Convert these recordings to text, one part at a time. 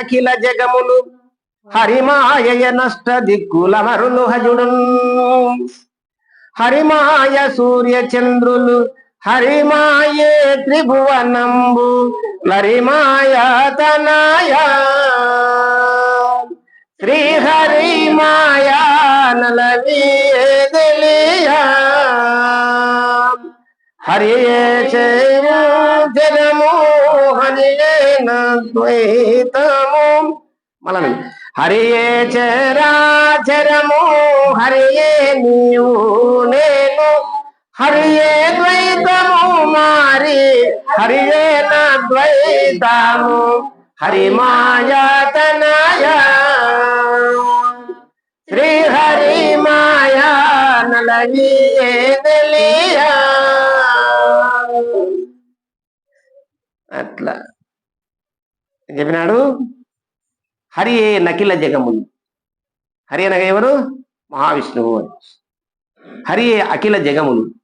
అఖిల జగములు హరిమాయ నష్ట దిక్కుల మరులు హజుడు హరిమాయ సూర్య చంద్రులు హరిమాయే త్రిభువనంబు లరిమాయ తనయ. శ్రీహరి మాయా నలవియా హరియే చే ద్వైతము మళ్ళీ హరియే చరాచరము హరియే నీవు నేను. హరియే ద్వైతము మారి హరియే నా ద్వైతము. హరి మాయాతనయ శ్రీ హరి మాయా నలగి అట్లా. చెప్పినాడు? హరి ఏ నకిల జగములు. హరి అనగా ఎవరు? మహావిష్ణువు అని. హరి ఏ అఖిల జగములు.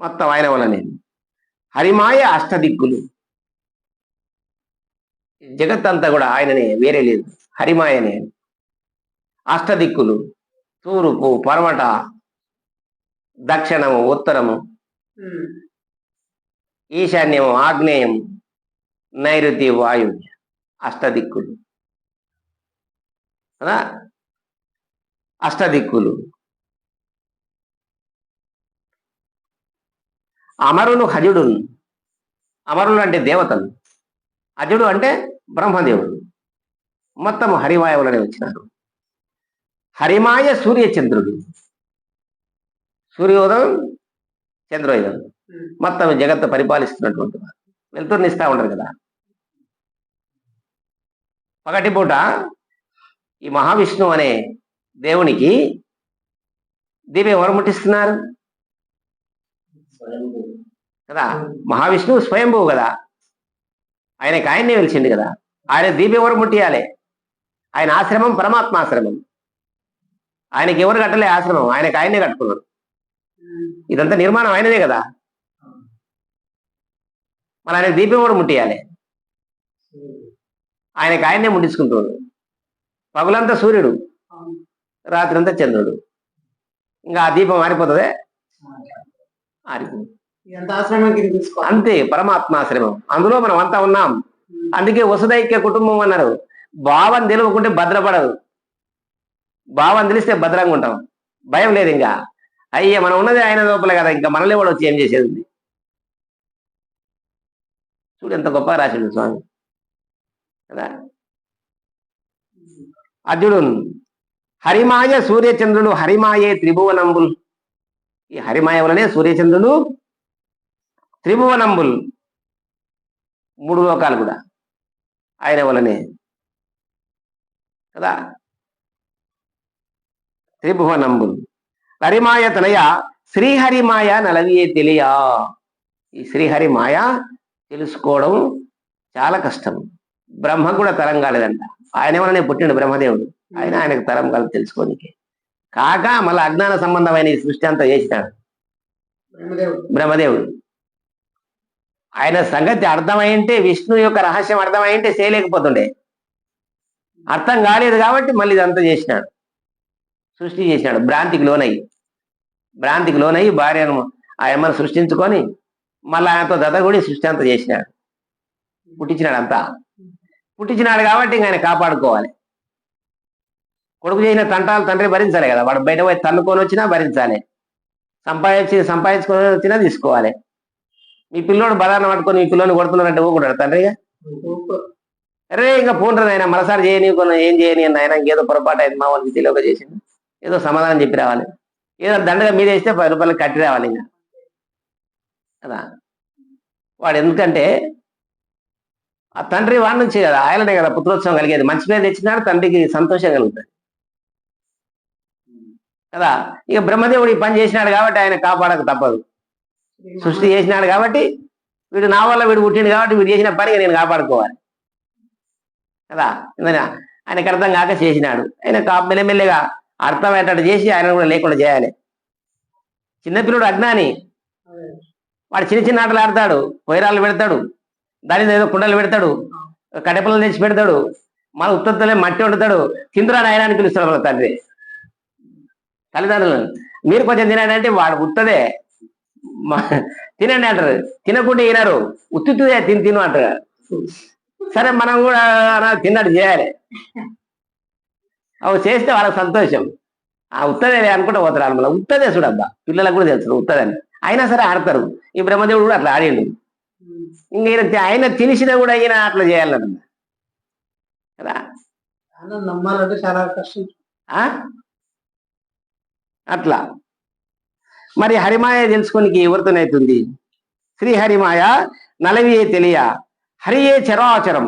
మొత్తం ఆయన వలనే. హరిమాయ అష్టదిక్కులు. జగత్ అంతా కూడా ఆయననే వేరే లేదు. హరిమాయనే. అష్టదిక్కులు. తూర్పు పరమట దక్షిణము ఉత్తరము. ఈశాన్యము ఆగ్నేయం నైరుతి వాయువ్య అష్టదిక్కులు. కదా? అష్టదిక్కులు. అమరులు హజుడు అమరులు అంటే దేవతలు. అజుడు అంటే బ్రహ్మదేవుడు. మొత్తం హరిమాయవులనే వచ్చినారు. హరిమాయ సూర్యచంద్రుడు. సూర్యోదయం చంద్రోదయం. మొత్తం జగత్తు పరిపాలిస్తున్నటువంటి వారు. వెళ్తుర్నిస్తా ఉంటారు కదా. పగటిపూట ఈ మహావిష్ణువు అనే దేవునికి దీపం ఎవరు ముట్టిస్తున్నారు? కదా మహావిష్ణువు స్వయంభువు కదా. ఆయనకి ఆయన్నే వెలిచింది కదా. ఆయన దీపం ఎవరు ముట్టియాలి? ఆయన ఆశ్రమం పరమాత్మాశ్రమం ఆయనకి ఎవరు కట్టలే ఆశ్రమం? ఆయనకి ఆయన్నే కట్టుకున్నాడు ఇదంతా నిర్మాణం ఆయనదే కదా. మరి ఆయన దీపం ఎవరు ముట్టియాలి. ఆయనకి ఆయన్నే ముట్టించుకుంటున్నాడు. పగులంతా సూర్యుడు రాత్రంతా చంద్రుడు. ఇంకా ఆ దీపం ఆరిపోతుంది? ఆరిపోతుంది అంతే పరమాత్మాశ్రమం అందులో మనం అంతా ఉన్నాం. అందుకే వసుదైక్య కుటుంబం అన్నారు. భావం తెలియకుంటే భద్రపడదు. భావం తెలిస్తే భద్రంగా ఉంటాం. భయం లేదు ఇంకా. అయ్యే మనం ఉన్నది ఆయన లోపల కదా ఇంకా మనల్ని కూడా వచ్చి ఏం చేసేది? చూడు ఎంత గొప్ప రాసిండు స్వామి. కదా? అర్జుడు హరిమాయ సూర్యచంద్రులు హరిమాయే త్రిభువనంబుల్. ఈ హరిమాయ వలనే సూర్యచంద్రులు త్రిభువనంబుల్. మూడు లోకాలు కూడా ఆయన వలనే. కదా? త్రిభువనంబుల్. హరిమాయ తనయ శ్రీహరిమాయ నలవియే తెలియా. ఈ శ్రీహరిమాయ తెలుసుకోవడం చాలా కష్టం. బ్రహ్మ కూడా తరం కాలేదంట. ఆయన వలనే పుట్టిండు బ్రహ్మదేవుడు. ఆయన ఆయనకు తరం కాదు తెలుసుకోనికి. కాక మళ్ళీ అజ్ఞాన సంబంధమైన ఈ సృష్టి అంతా చేసినాడు. బ్రహ్మదేవుడు. బ్రహ్మదేవుడు. ఆయన సంగతి అర్థమైంటే విష్ణు యొక్క రహస్యం అర్థమైంటే చేయలేకపోతుండే. అర్థం కాలేదు కాబట్టి మళ్ళీ ఇదంతా చేసినాడు. సృష్టి చేసినాడు. భ్రాంతికి లోనయ్యి. భ్రాంతికి లోనయ్యి భార్యను ఆ అమ్మను సృష్టించుకొని మళ్ళీ ఆయనతో దత్తగుడి సృష్టి అంతా చేసినాడు. పుట్టించినాడు అంతా పుట్టించినాడు కాబట్టి ఇంక ఆయన కాపాడుకోవాలి. కొడుకు చేసిన తంటాలు తండ్రి భరించాలి కదా. వాడు బయట పోయి తల్లుకొని వచ్చినా భరించాలి. సంపాదించి సంపాదించుకొని వచ్చినా తీసుకోవాలి. మీ పిల్లోడు బలాన్ని పట్టుకొని మీ పిల్లోని కొడుతున్నారంటే ఊకుంటాడు తండ్రిగా అరే ఇంకా పోండ్రు ఆయన. మరోసారి చేయని కొన్ని ఏం చేయని అని ఆయన ఇంకేదో పొరపాటు అయింది. మా వాళ్ళకి తెలియక చేసింది ఏదో సమాధానం చెప్పి రావాలి. ఏదో దండగా మీద వేస్తే పది రూపాయలు కట్టి రావాలి ఇంకా. కదా? వాడు ఎందుకంటే ఆ తండ్రి వాడి నుంచి కదా ఆయననే కదా పుత్రోత్సవం కలిగేది. మంచి పేరు తెచ్చినాడు తండ్రికి సంతోషం కలుగుతుంది. కదా? ఇక బ్రహ్మదేవుడు ఈ పని చేసినాడు కాబట్టి ఆయన కాపాడక తప్పదు. సృష్టి చేసినాడు కాబట్టి వీడు నా వల్ల వీడు పుట్టిండు కాబట్టి వీడు చేసిన పని నేను కాపాడుకోవాలి. కదా? ఎందుకని ఆయనకు అర్థం కాక చేసినాడు. ఆయన మెల్లమెల్లగా అర్థమయ్యేటట్టు చేసి ఆయన కూడా లేకుండా చేయాలి. చిన్నపిల్లడు అజ్ఞాని. వాడు చిన్న చిన్న ఆటలు ఆడతాడు పొయ్యరాళ్ళు పెడతాడు దాని ఏదో కుండలు పెడతాడు కడపలు తెచ్చి పెడతాడు మన ఉత్తత్తులే మట్టి వండుతాడు తిందురా నాయన అని పిలుస్తాడు వాళ్ళ తండ్రి. తల్లిదండ్రులు మీరు కొంచెం తినండి అంటే వాడు ఉత్తదే. తినండి అంటారు. తినకుండా ఈనారు ఉత్తుతుదే తిని తిను అంటారు. సరే మనం కూడా తిన్నట్టు చేయాలి. అవి చేస్తే వాళ్ళకి సంతోషం. ఆ ఉత్తదే అనుకుంటా పోతారు అనమాట ఉత్తదే చూడబ్బా. పిల్లలకు కూడా తెలుసు ఉత్తదని. అయినా సరే ఆడతారు. ఈ బ్రహ్మదేవుడు కూడా అట్లా ఆడిండు. ఇంక ఈయన ఆయన తినిసినా కూడా ఈయన అట్లా చేయాలన్నమాట. కదా? నమ్మాలంటే చాలా కష్టం? అట్లా. మరి హరిమాయ తెలుసుకోనికి ఎవరితోనైతుంది శ్రీ హరిమాయ నలవియే తెలియ? హరియే చరాచరం.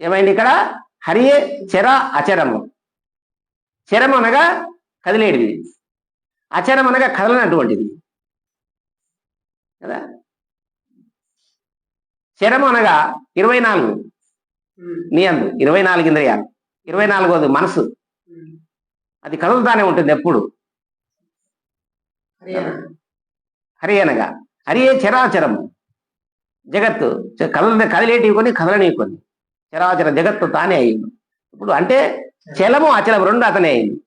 ఏమైంది ఇక్కడ? హరియే చర అచరము చరం అనగా కదిలేటిది అచరం అనగా కదలనటువంటిది. కదా? చరం అనగా ఇరవై నాలుగు. నీ అందు. ఇరవై నాలుగు ఇంద్రియాలు. ఇరవై నాలుగోది మనసు. అది కదులుతానే ఉంటుంది ఎప్పుడు. హరి అనగా. హరియే చరాచరం. జగత్తు. కదల కదిలేటివి కొన్ని కదలనివి కొన్ని చరాచర జగత్తు తానే అయింది. ఇప్పుడు అంటే చలము అచలము రెండు అతనే అయింది.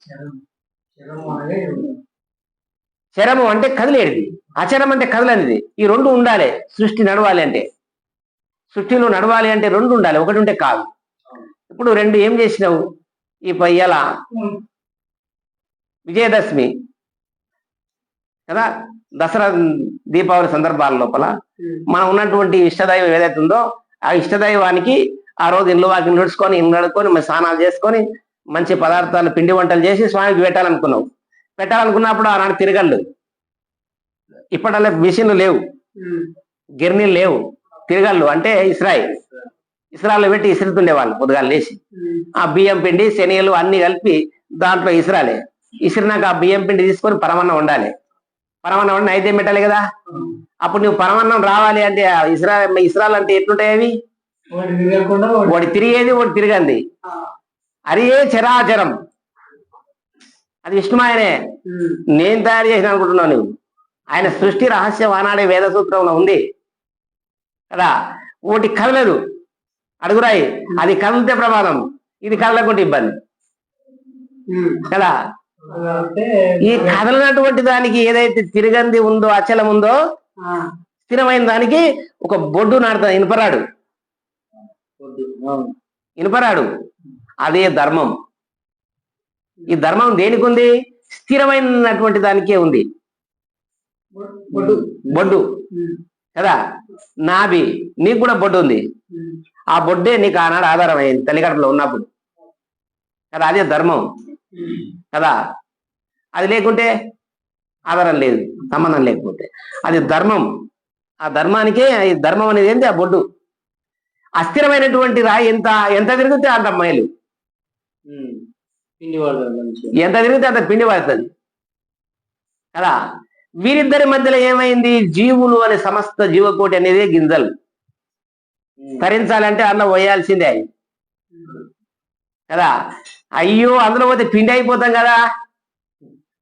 చరము అంటే కదిలేటిది. అచరం అంటే కదలనిది. ఈ రెండు ఉండాలి. సృష్టి నడవాలి అంటే. సృష్టిలో నడవాలి అంటే రెండు ఉండాలి. ఒకటి ఉంటే కాదు. ఇప్పుడు రెండు ఏం చేసినావు? ఈ పయ్యాల విజయదశమి. కదా? దసరా దీపావళి సందర్భాల లోపల మనం ఉన్నటువంటి ఇష్టదైవం ఏదైతే ఉందో ఆ ఇష్టదైవానికి ఆ రోజు ఇల్లు వాకి నడుచుకొని ఇల్లు నడుకొని మరి స్నానాలు చేసుకొని మంచి పదార్థాలు పిండి వంటలు చేసి స్వామికి పెట్టాలనుకున్నావు పెట్టాలనుకున్నప్పుడు ఆనాడు తిరగళ్ళు ఇప్పటిలో మిషన్లు లేవు. గిర్నీలు లేవు. తిరగళ్ళు అంటే ఇస్రాయి. ఇస్రాయల్లో పెట్టి ఇసురుతుండే వాళ్ళు పొద్దుగాలు లేచి. ఆ బియ్యం పిండి శనగలు అన్ని కలిపి దాంట్లో ఇసురాలి. ఇసిరినాక ఆ బియ్యం పిండి తీసుకొని పరమన్నం ఉండాలి పరమన్నం వండి నైవేద్యం పెట్టాలి కదా? అప్పుడు నువ్వు పరమన్నం రావాలి అంటే ఇస్రా ఇస్రాయల్ అంటే ఎట్లుంటాయి అవి? ఒకటి తిరిగేది ఒకటి తిరగంది. ఆ. అరియే చరాచరం. అది విష్ణుమాయనే. నేను తయారు చేసిన అనుకుంటున్నావు నువ్వు. ఆయన సృష్టి రహస్యం ఆనాడే వేద సూత్రంలో ఉంది. కదా? ఒకటి కదలదు. అడుగురాయి అది కదిలితే ప్రమాదం. ఇది కదలకుంటే ఇబ్బంది. కదా? ఈ కదలనటువంటి దానికి ఏదైతే తిరగంది ఉందో అచలం ఉందో. స్థిరమైన దానికి ఒక బొడ్డు నాడుతుంది ఇనుపరాడు. ఇనుపరాడు అదే ధర్మం. ఈ ధర్మం దేనికి ఉంది? స్థిరమైనటువంటి దానికే ఉంది. బొడ్డు. కదా? నాభి. నీకు కూడా బొడ్డు ఉంది. ఆ బొడ్డే నీకు ఆనాడు ఆధారం అయింది తల్లిగడపలో ఉన్నప్పుడు. కదా? అదే ధర్మం. కదా? అది లేకుంటే ఆధారం లేదు సంబంధం లేకపోతే. అది ధర్మం. ఆ ధర్మానికే ఈ ధర్మం అనేది ఏంటి ఆ బొడ్డు. అస్థిరమైనటువంటి రాయి ఎంత ఎంత తిరిగితే అంత మైలు. ఎంత తిరిగితే అంత పిండి పడుతుంది కదా? వీరిద్దరి మధ్యలో ఏమైంది? జీవులు అనే సమస్త జీవకోటి అనేది గింజలు. తరించాలంటే అందులో పోయాల్సిందే అయి కదా? అయ్యో అందులో పోతే పిండి అయిపోతాం కదా?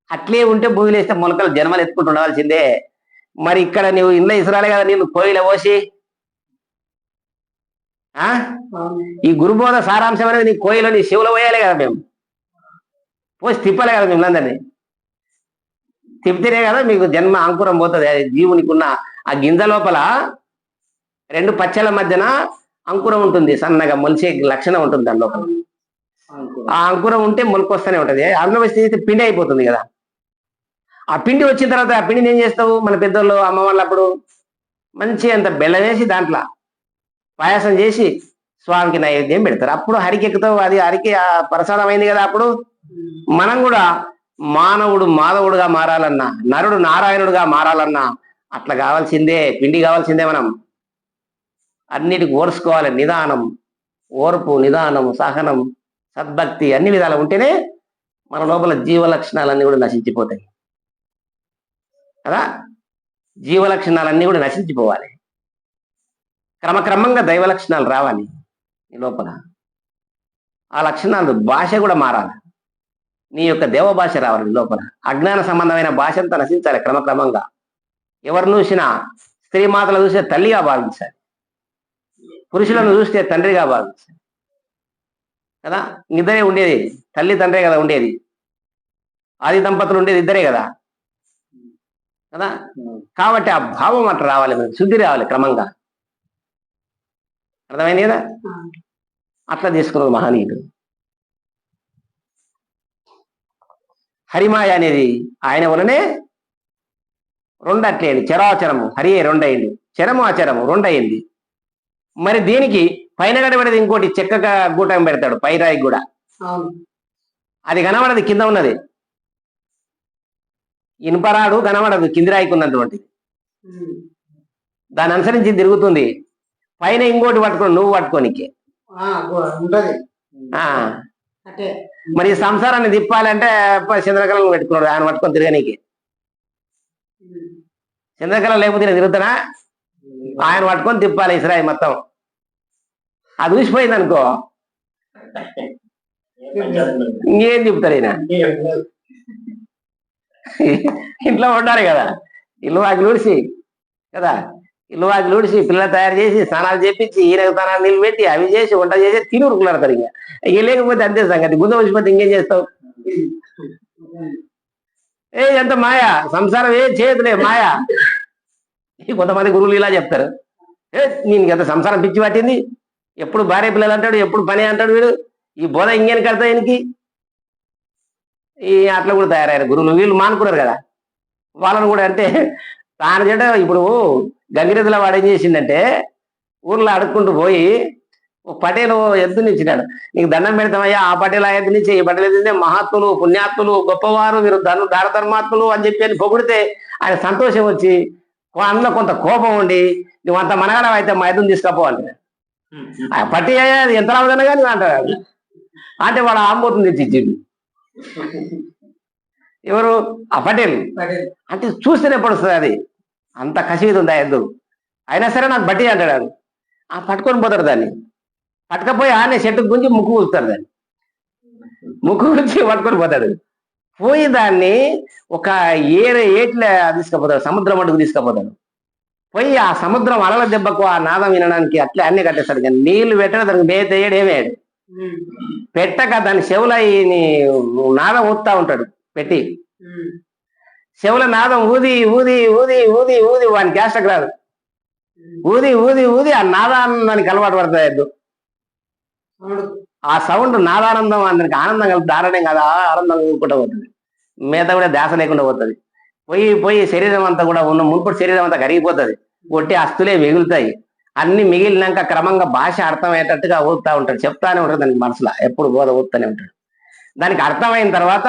అట్లే ఉంటే భూమిలో వేస్తే మొలకలు జన్మలు ఎత్తుకుంటూ ఉండవలసిందే మరి ఇక్కడ నువ్వు ఇంట్లో ఇసురాలే కదా నేను కోయిల పోసి. ఈ గురుబోధ సారాంశం అనేది నీ కోయిలో నీ శివులో పోయాలి కదా మేము. పోసి తిప్పాలి కదా మిమ్మల్ని అందరినీ. తిప్పితేనే కదా మీకు జన్మ అంకురం పోతుంది. అది జీవునికి ఉన్న ఆ గింజ లోపల రెండు పచ్చల మధ్యన అంకురం ఉంటుంది. సన్నగా మొలిచే లక్షణం ఉంటుంది దాని లోపల. ఆ అంకురం ఉంటే మొలకొస్తూనే ఉంటుంది. అందులో వేస్తే పిండి అయిపోతుంది కదా. ఆ పిండి వచ్చిన తర్వాత ఆ పిండిని ఏం చేస్తావు? మన పెద్దోళ్ళు అమ్మ వాళ్ళు అప్పుడు మంచి అంత బెల్లం వేసి దాంట్లో పాయాసం చేసి స్వామికి నైవేద్యం పెడతారు. అప్పుడు హరికి ఎక్కుతావు. అది హరికి ఆ ప్రసాదం అయింది కదా అప్పుడు. మనం కూడా మానవుడు మాధవుడుగా మారాలన్నా నరుడు నారాయణుడుగా మారాలన్నా అట్లా కావాల్సిందే పిండి కావాల్సిందే మనం. అన్నిటికి ఓర్చుకోవాలి నిదానం ఓర్పు నిదానం సహనం సద్భక్తి అన్ని విధాలు ఉంటేనే మన లోపల జీవ లక్షణాలన్నీ కూడా నశించిపోతాయి. కదా? జీవ లక్షణాలన్నీ కూడా నశించిపోవాలి. క్రమక్రమంగా దైవ లక్షణాలు రావాలి ఈ లోపల. ఆ లక్షణాలు భాష కూడా మారాలి. నీ యొక్క దేవ భాష రావాలి లోపల. అజ్ఞాన సంబంధమైన భాష అంతా నశించాలి క్రమక్రమంగా ఎవరిని చూసినా స్త్రీ మాతలు చూస్తే తల్లిగా భావించాలి. పురుషులను చూస్తే తండ్రిగా భావించాలి. కదా? ఇద్దరే ఉండేది. తల్లి తండ్రే కదా ఉండేది. ఆది దంపతులు ఉండేది ఇద్దరే కదా? కదా? కాబట్టి ఆ భావం అట్లా రావాలి మనకి. శుద్ధి రావాలి క్రమంగా. అర్థమైంది కదా? అట్లా తీసుకున్నారు మహనీయుడు. హరిమాయ అనేది ఆయన వలనే రెండు అట్లేండి చరాచరము. హరియే రెండు అయింది చరము అచరము రెండు అయింది మరి దీనికి పైన కనబడేది ఇంకోటి చెక్క గూటం పెడతాడు పైరాయి కూడా అది కనబడదు కింద ఉన్నది. ఇనుపరాడు కనబడదు కింది రాయికి ఉన్నటువంటిది. దాన్ని అనుసరించి తిరుగుతుంది. పైన ఇంకోటి పట్టుకొని నువ్వు పట్టుకోనికి. ఉంటది. మరి ఈ సంసారాన్ని తిప్పాలంటే ప- చంద్రకళను పెట్టుకున్నాడు. ఆయన పట్టుకొని తిరగనీకి. చంద్రకళ లేకపోతే నేను తిరుగుతానా? ఆయన పట్టుకొని తిప్పాలి ఇస్రాయి మొత్తం. అది ఊసిపోయింది అనుకో. ఇంకేం చెప్తారు ఈయన? ఇంట్లో ఉండాలి కదా. ఇల్లు వాకి ఊడిసి కదా? ఇల్లు ఊడిసి పిల్లలు తయారు చేసి స్నానాలు చేపించి ఈయన స్నానాలు నీళ్ళు పెట్టి అవి చేసి వంట చేసి తిని ఉరుకులాడతారు ఇంకా. ఇక లేకపోతే అంతే సంగతి. గుంద వచ్చిపోతే ఇంకేం చేస్తావు? ఏ ఎంత మాయా? సంసారం ఏ చేయదులే మాయా? కొంతమంది గురువులు ఇలా చెప్తారు. ఏ నేను ఎంత సంసారం పిచ్చి పట్టింది? ఎప్పుడు భార్య పిల్లలు అంటాడు ఎప్పుడు పని అంటాడు వీడు? ఈ బోధ ఇంకేం కడతా ఈయనకి? ఈ అట్లా కూడా తయారయ్యారు గురువులు. వీళ్ళు మానుకున్నారు కదా. వాళ్ళని కూడా అంటే చేట ఇప్పుడు గంగిరెద్దుల వాడు ఏం చేసిండంటే ఊర్లో అడుక్కుంటూ పోయి పటేలు ఎద్దునిచ్చినాడు. నీకు దండం పెడతామయ్యా ఆ పటేల ఎద్దునిచ్చి ఈ పటేలు ఎద్దునిస్తే మహాత్ములు పుణ్యాత్ములు గొప్పవారు వీరు ధను దారధర్మాత్ములు అని చెప్పి అని పొగిడితే ఆయన సంతోషం వచ్చి అందులో కొంత కోపం ఉండి నువ్వు అంత మనగడం అయితే మా ఎద్దుని తీసుకపో అంటే ఆ పట్టి అయ్యా, అది ఎంత రావదన్నా కానీ అంటాడు అంటే వాడు ఆంబోతుంది తెచ్చి ఎవరు? ఆ పటేల్. అంటే చూస్తేనే పడుతుంది అది. అంత కసిది ఉంది ఎద్దు అయినా సరే నాకు బట్టి అంటాడు వాడు. ఆ పట్టుకొని పోతాడు దాన్ని. పట్టుకపోయి ఆనే చెట్టు గుంజి ముక్కు కూలుతాడు దాన్ని. ముక్కు గుంచి పట్టుకొని పోతాడు. పోయి దాన్ని ఒక ఏరే ఏట్ల తీసుకుపోతాడు సముద్రం అడుగు తీసుకుపోతాడు. పోయి ఆ సముద్రం అలల దెబ్బకు ఆ నాదం వినడానికి అట్లే అన్ని కట్టేస్తాడు. కానీ నీళ్ళు పెట్టడం దానికి ఏమేయడు ఉమ్. పెట్టక దాని ఈ నాదం ఊదుతా ఉంటాడు పెట్టి. చెవుల నాదం ఊది ఊది ఊది ఊది ఊది వానికి క్యాస్టక్ రాదు. ఊది ఊది ఊది ఆ నాదానందానికి దానికి అలవాటు అవును. ఆ సౌండ్ నాదానందం అందరికి ఆనందం కలుగుతుంది ఆనందం కదా ఆనందం ఊరుకుంటూ పోతుంది. మిగతా కూడా ధ్యాస లేకుండా పోతుంది. పోయి పోయి శరీరం అంతా కూడా ఉన్న మునుపటి శరీరం అంతా కరిగిపోతుంది. కొట్టి అస్తులే మిగులుతాయి. అన్ని మిగిలినాక క్రమంగా భాష అర్థమయ్యేటట్టుగా ఊదుతా ఉంటాడు. చెప్తానే ఉంటాడు దానికి మనసులో. ఎప్పుడు బోధ ఊదుతూనే ఉంటాడు. దానికి అర్థమైన తర్వాత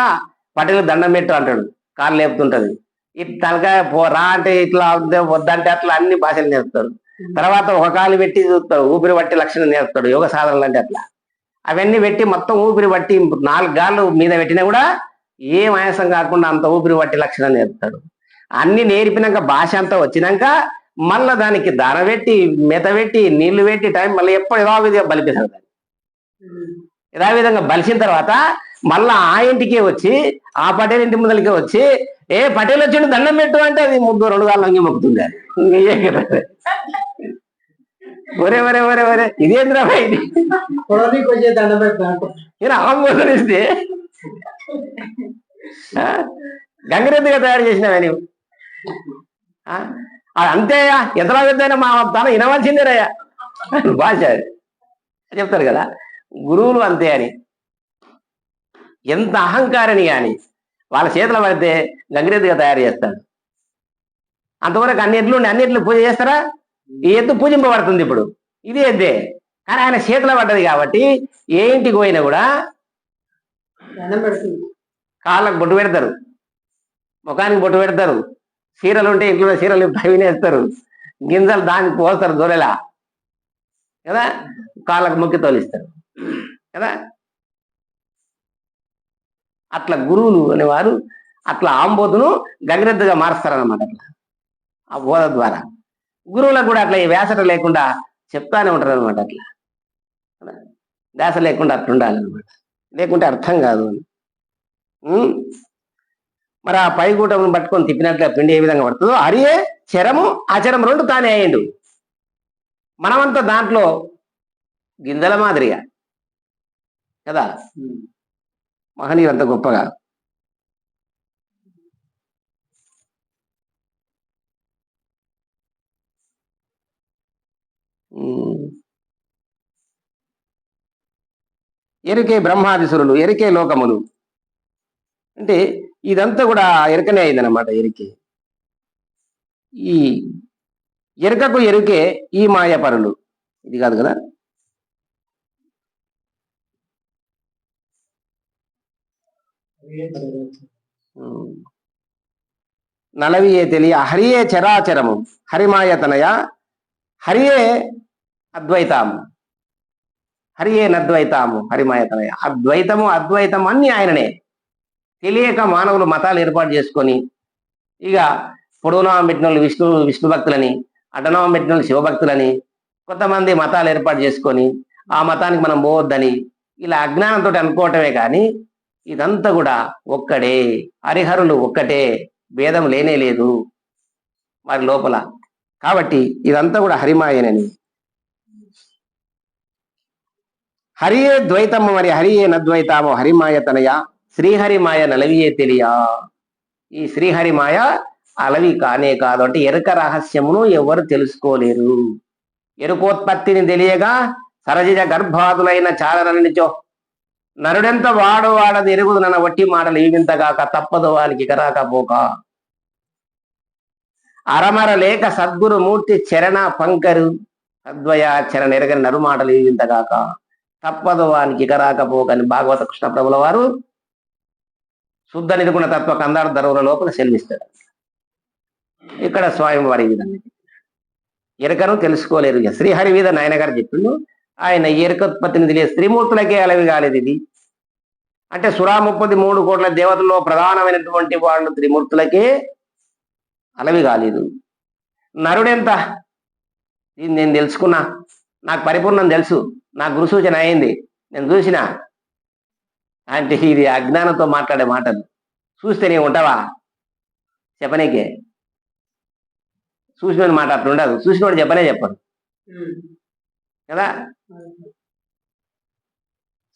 పటేలు దండం పెట్టు అంటాడు. కాళ్ళు లేపుతుంటది. ఈ తలకాయ పో రా అంటే ఇట్లా వద్ద- వద్దంటే అట్లా అన్ని భాషలు నేర్పుతాడు తర్వాత ఒక కాలు పెట్టి చూస్తాడు ఊపిరి పట్టి లక్షణం నేర్పుతాడు యోగ సాధనలు అంటే అట్లా. అవన్నీ పెట్టి మొత్తం ఊపిరి పట్టి నాలుగు గాళ్ళు మీద పెట్టినా కూడా ఏం ఆయాసం కాకుండా అంత ఊపిరి పట్టి లక్షణం నేర్పుతాడు. అన్ని నేర్పినాక భాష అంతా వచ్చినాక మళ్ళా దానికి దాన పెట్టి మెత పెట్టి నీళ్ళు పెట్టి టైం మళ్ళీ ఎప్పుడు యథావిధిగా బలిపిస్తాడు దాన్ని. యథావిధంగా బలిసిన తర్వాత మళ్ళా ఆ ఇంటికే వచ్చి ఆ పటేల్ ఇంటి ముందలకే వచ్చి ఏ పటేల్ వచ్చిండు దండం పెట్టు అంటే అది ముగ్గురు రెండు కాళ్ళు అంగి మొక్కుతుంది అది. ఒరే ఒరే ఒరే ఒరే ఇదేంద్రా ఇది? నేను ఆమోదనిస్తే గంగిరెద్దుగా తయారు చేసినావే నీవు. అంతేయా ఎంతలా పెద్దయినా మా తన వినవలసిందేనయ్యా. భాష. చెప్తారు కదా గురువులు అంతే అని. ఎంత అహంకారని గాని వాళ్ళ చేతిలో పడితే గంగిరెద్దుగా తయారు చేస్తాడు అంతవరకు అన్ని ఎడ్లు ఉండి అన్ని ఎడ్లు పూజ చేస్తారా? ఈ ఎద్దు పూజింపబడుతుంది ఇప్పుడు. ఇది ఎద్దే. కానీ ఆయన చేతిలో పడ్డది కాబట్టి ఏ ఇంటికి పోయినా కూడా కాళ్ళకు బొట్టు పెడతారు. ముఖానికి బొట్టు పెడతారు. చీరలు ఉంటే ఇంట్లో చీరలు వినేస్తారు గింజలు దానికి పోస్తారు దొరెలా. కదా? కాళ్ళకు ముక్కి తోలిస్తారు. కదా? అట్లా గురువులు అనేవారు అట్లా ఆంబోధును గంగిరెద్దుగా మారుస్తారనమాట అట్లా. ఆ బోధ ద్వారా. గురువులకు కూడా అట్లా ఈ వేసట లేకుండా చెప్తానే ఉంటారు అనమాట అట్లా. కదా? వేస లేకుండా అట్లా ఉండాలన్నమాట లేకుంటే అర్థం కాదు అని. మరి ఆ పైకూటమును పట్టుకొని తిప్పినట్లుగా పిండి ఏ విధంగా పడుతుందో అరియే చరము అచరం రెండు తానే అయ్యిండు. మనమంతా దాంట్లో గింజల మాదిరిగా. కదా? మహనీయులు అంత గొప్పగా ఎరికే బ్రహ్మాదిసురులు ఎరికే లోకములు. అంటే ఇదంతా కూడా ఎరకనే అయిందన్నమాట ఎరికే. ఈ ఎరుకకు ఎరుకే ఈ మాయపరులు. ఇది కాదు కదా? నలవియే తెలియ హరియే చరాచరము హరిమాయతనయ హరియే అద్వైతాము. హరియే నద్వైతాము హరిమాయతనయ అద్వైతము అద్వైతం అన్ని ఆయననే. తెలియక మానవులు మతాలు ఏర్పాటు చేసుకొని ఇక పొడవునామం పెట్టిన వాళ్ళు విష్ణు విష్ణు భక్తులని అడ్డనామం పెట్టిన వాళ్ళు శివభక్తులని కొంతమంది మతాలు ఏర్పాటు చేసుకొని ఆ మతానికి మనం పోవద్దని ఇలా అజ్ఞానంతో అనుకోవటమే కానీ ఇదంతా కూడా ఒక్కడే. హరిహరులు ఒక్కటే. భేదం లేనే లేదు వారి లోపల. కాబట్టి ఇదంతా కూడా హరిమాయనని. హరియే ద్వైతము మరి హరియే నద్వైతాము హరిమాయ తనయ శ్రీహరిమాయ నలవియే తెలియా. ఈ శ్రీహరిమాయ అలవి కానే కాదు. అంటే ఎరుక రహస్యమును ఎవరు తెలుసుకోలేరు. ఎరుకోత్పత్తిని తెలియగా సరజజ గర్భాదులైన చాలననిచో నరుడెంత వాడు వాడది ఎరుగుదు నన్న వట్టి మాటలు ఈవింతగాక తప్పదు వానికి కరాకపోక. అరమర లేక సద్గురు మూర్తి చరణ పంకరు సద్వయ చరణ ఎరగని నరుమాటలు ఈవింతగాక తప్పదు వానికి కరాకపోకని భాగవత కృష్ణ ప్రభుల వారు శుద్ధ నిర్గుణ తత్వ కందార ధరువుల లోపల సెల్విస్తాడు ఇక్కడ స్వయం వారి విధంగా. ఎరకను తెలుసుకోలేరు. శ్రీహరి మీద నాయన గారు చెప్పిండు ఆయన ఎరకోత్పత్తిని తెలియదు స్త్రీమూర్తులకే అలవి కాలేదు ఇది. అంటే సురా ముప్పది మూడు కోట్ల దేవతల్లో ప్రధానమైనటువంటి వాళ్ళు త్రిమూర్తులకే అలవి కాలేదు. నరుడెంత? దీన్ని నేను తెలుసుకున్నా. నాకు పరిపూర్ణం తెలుసు. నాకు గురు సూచన అయింది. నేను చూసిన. అంటే ఇది అజ్ఞానంతో మాట్లాడే మాటలు. చూస్తే నీ ఉంటావా? చెప్పనీకే. చూసినోడి మాట అట్లా ఉండదు చూసినోడు చెప్పనే చెప్పడు. కదా?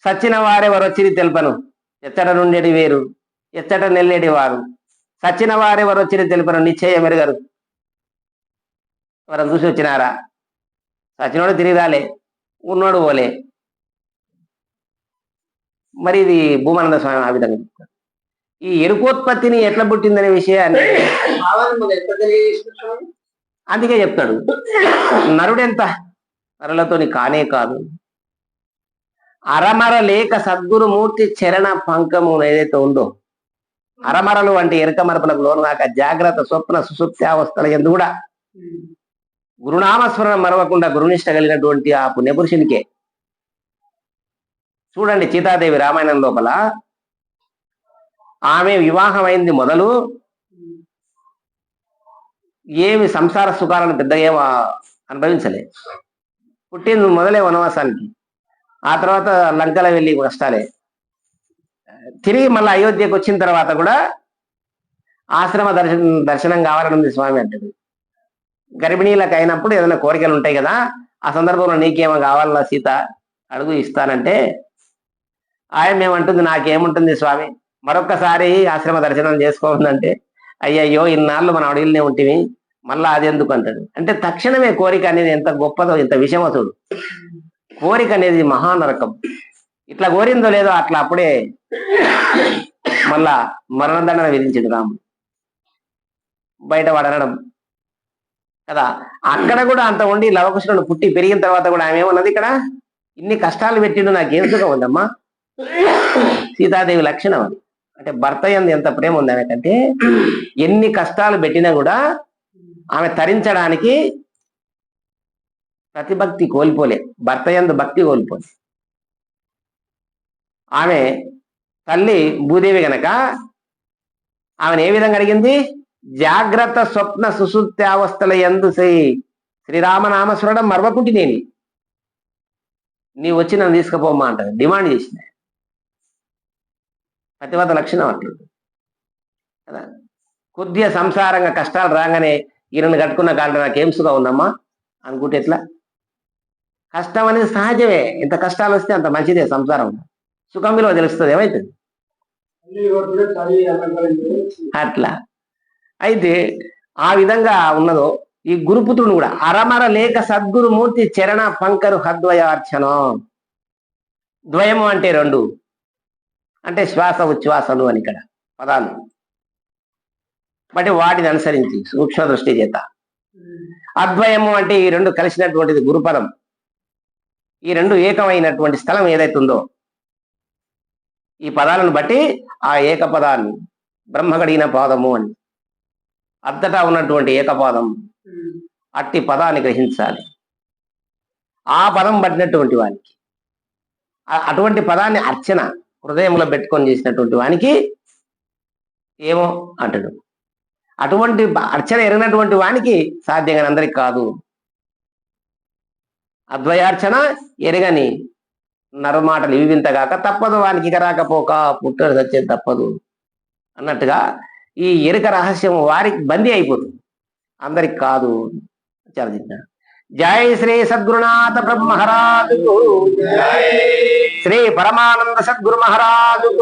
సచ్చిన వారెవరు వచ్చిరి తెలుపను. ఎచ్చట నుండేటి వేరు ఎచ్చట నెల్లేటి వారు. సచ్చిన వారెవరు వచ్చిరి తెలుపను నిశ్చయం ఎరగరు. ఎవరైనా చూసి వచ్చినారా? సచినోడు తిరిగి రాలే ఉన్నోడు పోలే. మరి ఇది భూమానంద స్వామి ఆ విధంగా. చెప్తారు. ఈ ఎరుకోత్పత్తిని ఎట్లా పుట్టిందనే విషయాన్ని అందుకే చెప్తాడు. నరుడెంత నరులతోని కానే కాదు. అరమర లేక సద్గురుమూర్తి చరణ పంకము ఏదైతే ఉందో అరమరలు అంటే ఎరక లోను కాక జాగ్రత్త స్వప్న సుసుప్తి ఎందు కూడా గురునామస్మరణ మరవకుండా గురునిష్ట కలిగినటువంటి ఆ పుణ్యపురుషునికే. చూడండి సీతాదేవి రామాయణం లోపల ఆమె వివాహమైంది మొదలు ఏమి సంసార సుఖాలను పెద్దగా అనుభవించలే. పుట్టింది మొదలే వనవాసానికి. ఆ తర్వాత లంకల వెళ్ళి కష్టాలే. తిరిగి మళ్ళీ అయోధ్యకు వచ్చిన తర్వాత కూడా ఆశ్రమ దర్శనం దర్శనం కావాలని ఉంది స్వామి అంటది గర్భిణీలకు అయినప్పుడు ఏదైనా కోరికలు ఉంటాయి కదా ఆ సందర్భంలో నీకేమో కావాలన్నా సీత అడుగు ఇస్తానంటే ఆయన ఏమంటుంది? నాకేముంటుంది స్వామి? మరొక్కసారి ఆశ్రమ దర్శనం చేసుకోవాలంటే అయ్యయ్యో ఇన్నాళ్ళు మనం అడవిలోనే ఉంటివి మళ్ళా అది ఎందుకు అంటాడు అంటే తక్షణమే కోరిక అనేది ఎంత గొప్పదో ఎంత విషయమో చూడు. కోరిక అనేది మహానరకం. ఇట్లా కోరిందో లేదో అట్లా అప్పుడే మళ్ళా మరణదండన విధించింది రాముడు. బయట పడనడం కదా? అక్కడ కూడా అంత ఉండి లవకృష్ణుడు పుట్టి పెరిగిన తర్వాత కూడా ఆమె ఏమన్నది ఇక్కడ? ఇన్ని కష్టాలు పెట్టిండు నాకు ఎందుకు ఉందమ్మా? సీతాదేవి లక్షణం అది. అంటే భర్త ఎంత ప్రేమ ఉంది ఆమెకంటే ఎన్ని కష్టాలు పెట్టినా కూడా ఆమె తరించడానికి ప్రతిభక్తి కోల్పోలే భర్త ఎందు భక్తి కోల్పోలే. ఆమె తల్లి భూదేవి గనక ఆమెను ఏ విధంగా అడిగింది? జాగ్రత్త స్వప్న సుశుత్యావస్థల అవస్థల ఎందు శ్రీ శ్రీరామనామస్మరణం మరవకుంటి నేను నీ వచ్చి నన్ను తీసుకుపోమ్మా అంటారు డిమాండ్ చేసింది. ప్రతివత లక్షణం అట్లా కదా? కొద్దిగా సంసారంగా కష్టాలు రాగానే ఈయనను కట్టుకున్న కాలంలో నాకేం సుఖం ఉందమ్మా? అనుకుంటే ఎట్లా? కష్టం అనేది సహజమే. ఇంత కష్టాలు వస్తే అంత మంచిదే సంసారం. సుఖం విలువ తెలుస్తుంది. ఏమైతుంది? అట్లా. అయితే ఆ విధంగా ఉన్నదో ఈ గురుపుత్రుడు కూడా అరమర లేక సద్గురుమూర్తి చరణ పంకరు హద్వయార్చనం. ద్వయము అంటే రెండు. అంటే శ్వాస ఉచ్ఛ్వాసలు అని ఇక్కడ పదాలు. బట్టి వాటిని అనుసరించి సూక్ష్మ దృష్టి చేత. అద్వయము అంటే ఈ రెండు కలిసినటువంటిది గురుపదం. ఈ రెండు ఏకమైనటువంటి స్థలం ఏదైతుందో ఈ పదాలను బట్టి ఆ ఏకపదాన్ని బ్రహ్మగడిగిన పాదము అని. అంతటా ఉన్నటువంటి ఏకపాదం అట్టి పదాన్ని గ్రహించాలి. ఆ పదం పట్టినటువంటి వానికి అటువంటి పదాన్ని అర్చన హృదయంలో పెట్టుకొని చేసినటువంటి వానికి ఏమో అంటాడు. అటువంటి అర్చన ఎరిగినటువంటి వానికి సాధ్యంగా అందరికి కాదు. అద్వయార్చన ఎరగని నరమాటలు ఇవి వింతగాక తప్పదు వానికి ఇక రాకపోక పుట్టడు వచ్చేది తప్పదు. అన్నట్టుగా ఈ ఎరుక రహస్యం వారికి బందీ అయిపోతుంది. అందరికి కాదు. చాలా చెప్పినాడు జై శ్రీ సద్గురునాథ ప్రభు మహారాజు. శ్రీ పరమానంద సద్గురు మహారాజు.